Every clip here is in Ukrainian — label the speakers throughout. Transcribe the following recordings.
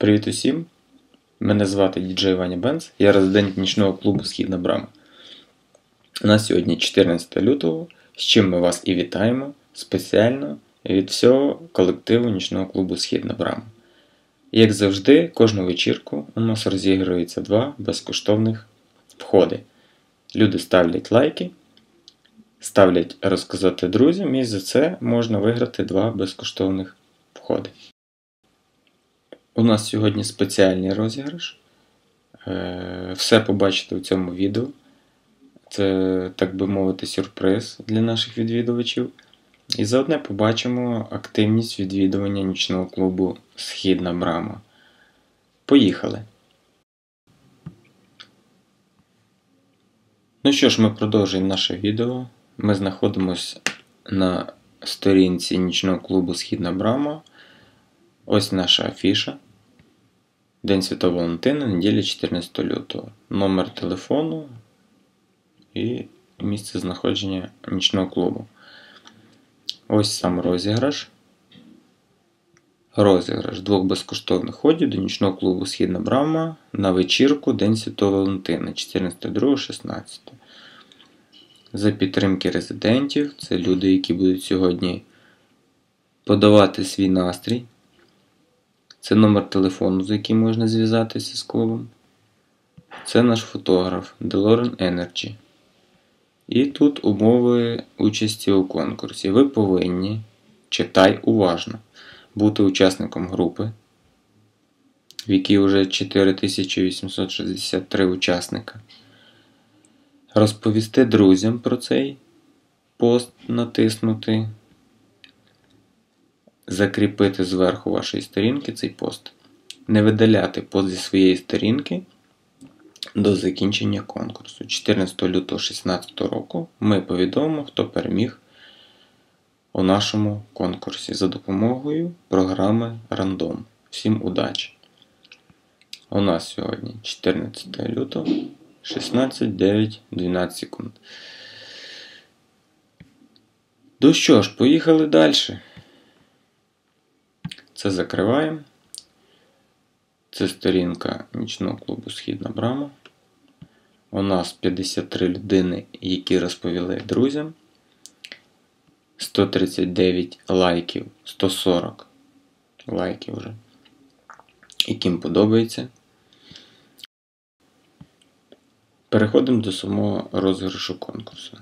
Speaker 1: Привіт усім! Мене звати Діджей Ваня Бенц, я резидент нічного клубу Східна Брама. У нас сьогодні 14 лютого, з чим ми вас і вітаємо спеціально від всього колективу нічного клубу Східна Брама. Як завжди, кожну вечірку у нас розігрується два безкоштовних входи. Люди ставлять лайки, ставлять розказати друзям, і за це можна виграти два безкоштовних входи. У нас сьогодні спеціальний розіграш. Е, все побачите у цьому відео. Це, так би мовити, сюрприз для наших відвідувачів. І заодне побачимо активність відвідування нічного клубу Східна Брама. Поїхали! Ну що ж, ми продовжуємо наше відео. Ми знаходимося на сторінці нічного клубу Східна Брама. Ось наша афіша. День Святого Валентина, неділя 14 лютого. Номер телефону і місце знаходження нічного клубу. Ось сам розіграш. Розіграш двох безкоштовних ходів до нічного клубу Східна Брама на вечірку День Святого Валентина 14.2.16. За підтримки резидентів. Це люди, які будуть сьогодні подавати свій настрій. Це номер телефону, за яким можна зв'язатися з клубом. Це наш фотограф DeLorean Energy. І тут умови участі у конкурсі. Ви повинні, читай уважно, бути учасником групи, в якій вже 4863 учасника. Розповісти друзям про цей пост натиснути закріпити зверху вашої сторінки цей пост. Не видаляти пост зі своєї сторінки до закінчення конкурсу. 14 лютого 2016 року ми повідомимо, хто переміг у нашому конкурсі за допомогою програми Random. Всім удачі! У нас сьогодні 14 лютого 16, 9, 12 секунд. Ну що ж, поїхали далі. Це закриваємо. Це сторінка нічного клубу Східна Брама. У нас 53 людини, які розповіли друзям. 139 лайків, 140 лайків вже, яким подобається. Переходимо до самого розіграшу конкурсу.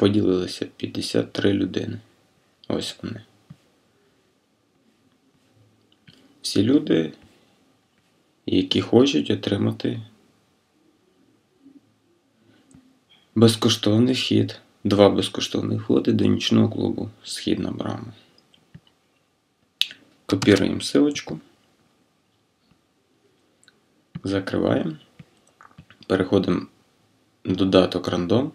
Speaker 1: Поділилися 53 людини. Ось вони. Всі люди, які хочуть отримати безкоштовний вхід, два безкоштовні входи до нічного клубу Східна брама. Копіруємо силочку. Закриваємо. Переходимо додаток рандом.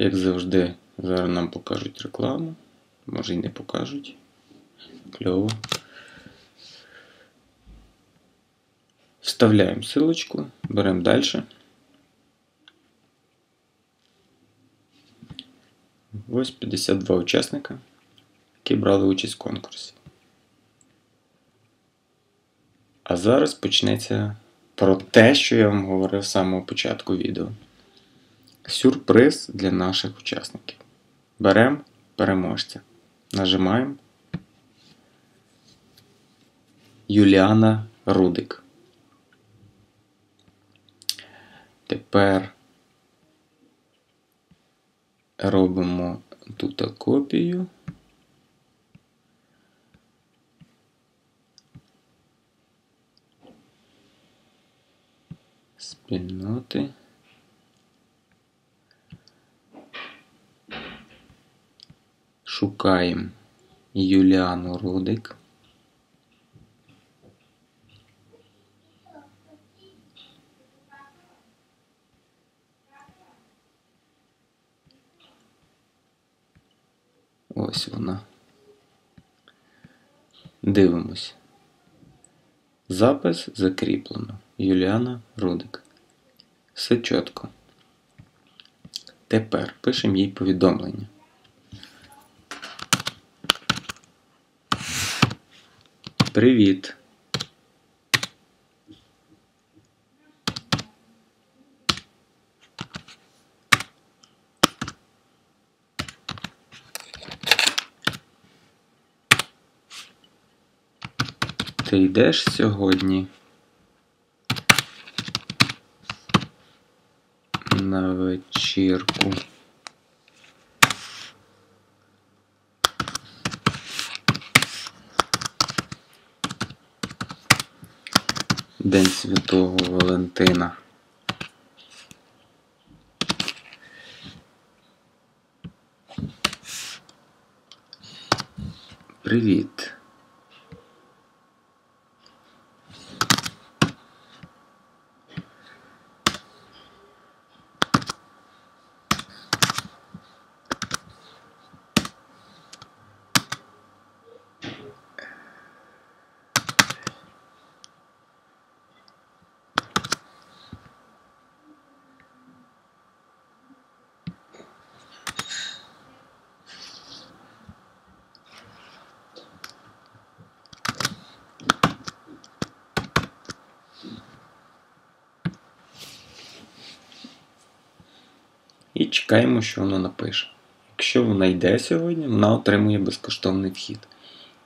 Speaker 1: Як завжди, зараз нам покажуть рекламу. Може і не покажуть. Кльово. Вставляємо силочку, беремо далі. Ось 52 учасника, які брали участь в конкурсі. А зараз почнеться про те, що я вам говорив з самого початку відео. Сюрприз для наших учасників. Беремо переможця. Нажимаємо Юліана Рудик. Тепер робимо тут копію. Спільноти. Шукаємо Юліану Рудик. Ось вона. Дивимось. Запис закріплено. Юліана Рудик. Все чітко. Тепер пишемо їй повідомлення. Привіт. Ти йдеш сьогодні на вечірку? День Святого Валентина. Привіт. І чекаємо, що вона напише. Якщо вона йде сьогодні, вона отримує безкоштовний вхід.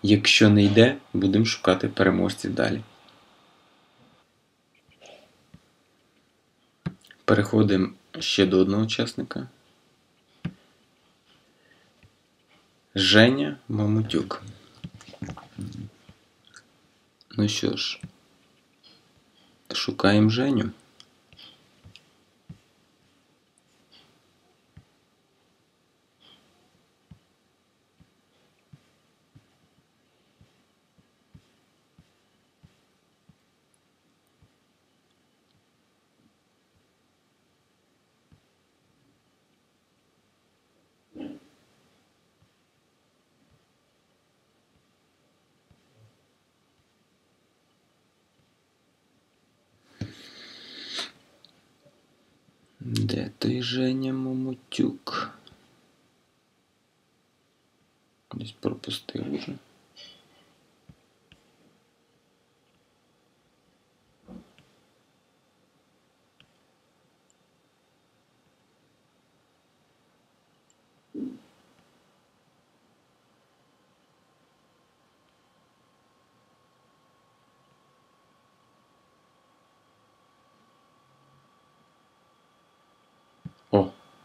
Speaker 1: Якщо не йде, будемо шукати переможців далі. Переходимо ще до одного учасника. Женя Мамутюк. Ну що ж, шукаємо Женю. Де ти Женя Мамутюк? Десь пропустив уже.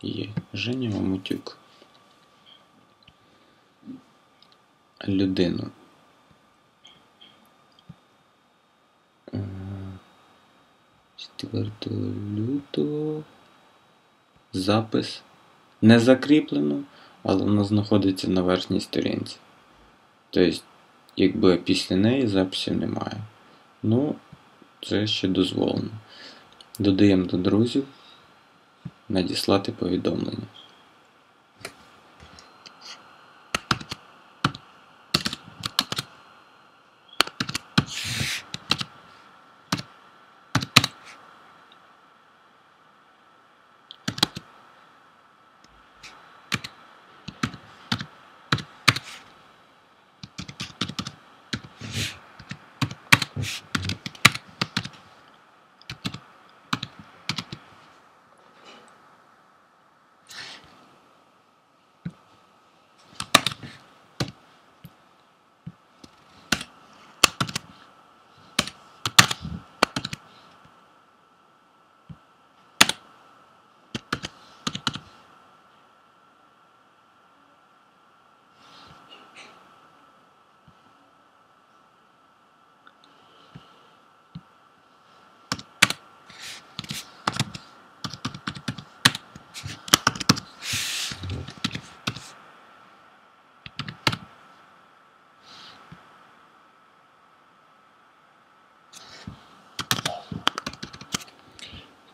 Speaker 1: Є. Женя Мамутюк. Людину. 4 лютого. Запис. Не закріплено, але воно знаходиться на верхній сторінці. Тобто, якби після неї записів немає. Ну, це ще дозволено. Додаємо до друзів надіслати повідомлення.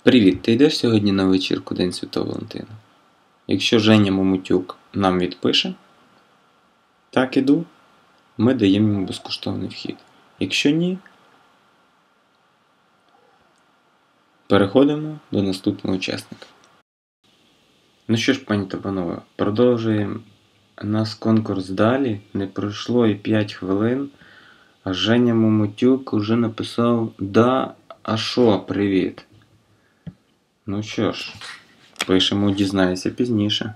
Speaker 1: Привіт, ти йдеш сьогодні на вечірку День Святого Валентина? Якщо Женя Мамутюк нам відпише, так іду, ми даємо йому безкоштовний вхід. Якщо ні, Переходимо до наступного учасника. Ну що ж, пані та панове, продовжуємо нас конкурс далі. Не пройшло і 5 хвилин. А Женя Момотюк уже написав Да, а що, привіт. Ну що ж, пишемо, дізнайся пізніше.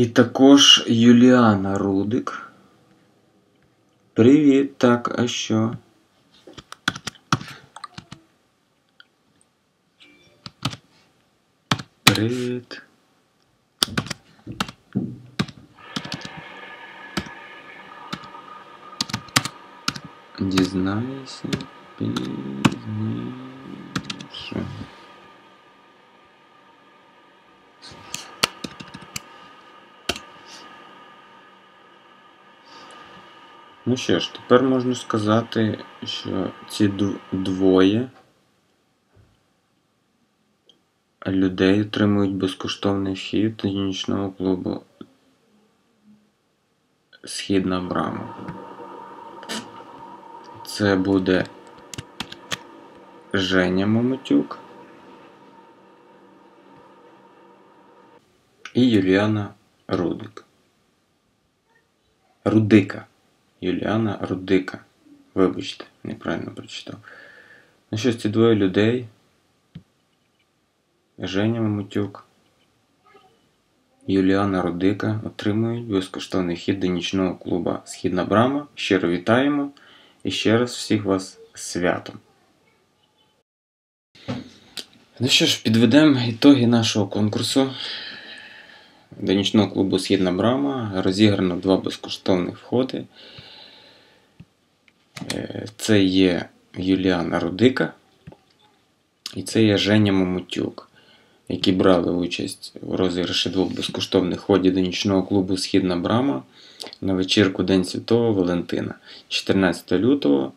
Speaker 1: І також Юліана Рудик. Привіт, так, а що? Привіт. Дізнайся пізніше. Ну що ж, тепер можна сказати, що ці двоє людей отримують безкоштовний вхід до нічного клубу Східна брама. Це буде Женя Момотюк і Юліана Рудик. Рудика. Юліана Рудика. Вибачте, неправильно прочитав. Ну що ці двоє людей. Женя Мамотюк. Юліана Рудика отримують безкоштовний хід до нічного клуба Східна Брама. Щиро вітаємо і ще раз всіх вас святом. Ну що ж, підведемо ітоги нашого конкурсу. До нічного клубу Східна Брама розіграно два безкоштовних входи. Е, Це є Юліана Рудика і це є Женя Момотюк, які брали участь у розіграші двох безкоштовних ходів до нічного клубу Східна Брама на вечірку День Святого Валентина 14 лютого.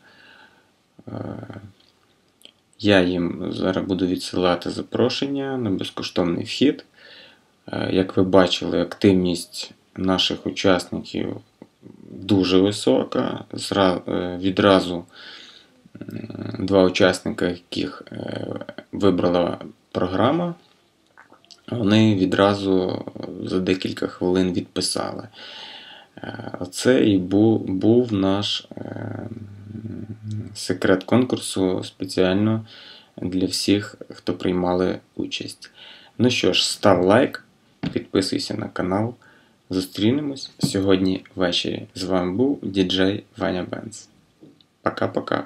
Speaker 1: Е, Я їм зараз буду відсилати запрошення на безкоштовний вхід. Е, Як ви бачили, активність наших учасників дуже висока. Е, Відразу два учасника, яких е, вибрала програма, вони відразу за декілька хвилин відписали. Е, Оце і був, був наш е, секрет конкурсу спеціально для всіх, хто приймали участь. Ну що ж, став лайк, підписуйся на канал. Зустрінемось сьогодні ввечері. З вами був діджей Ваня Бенц. Пока-пока.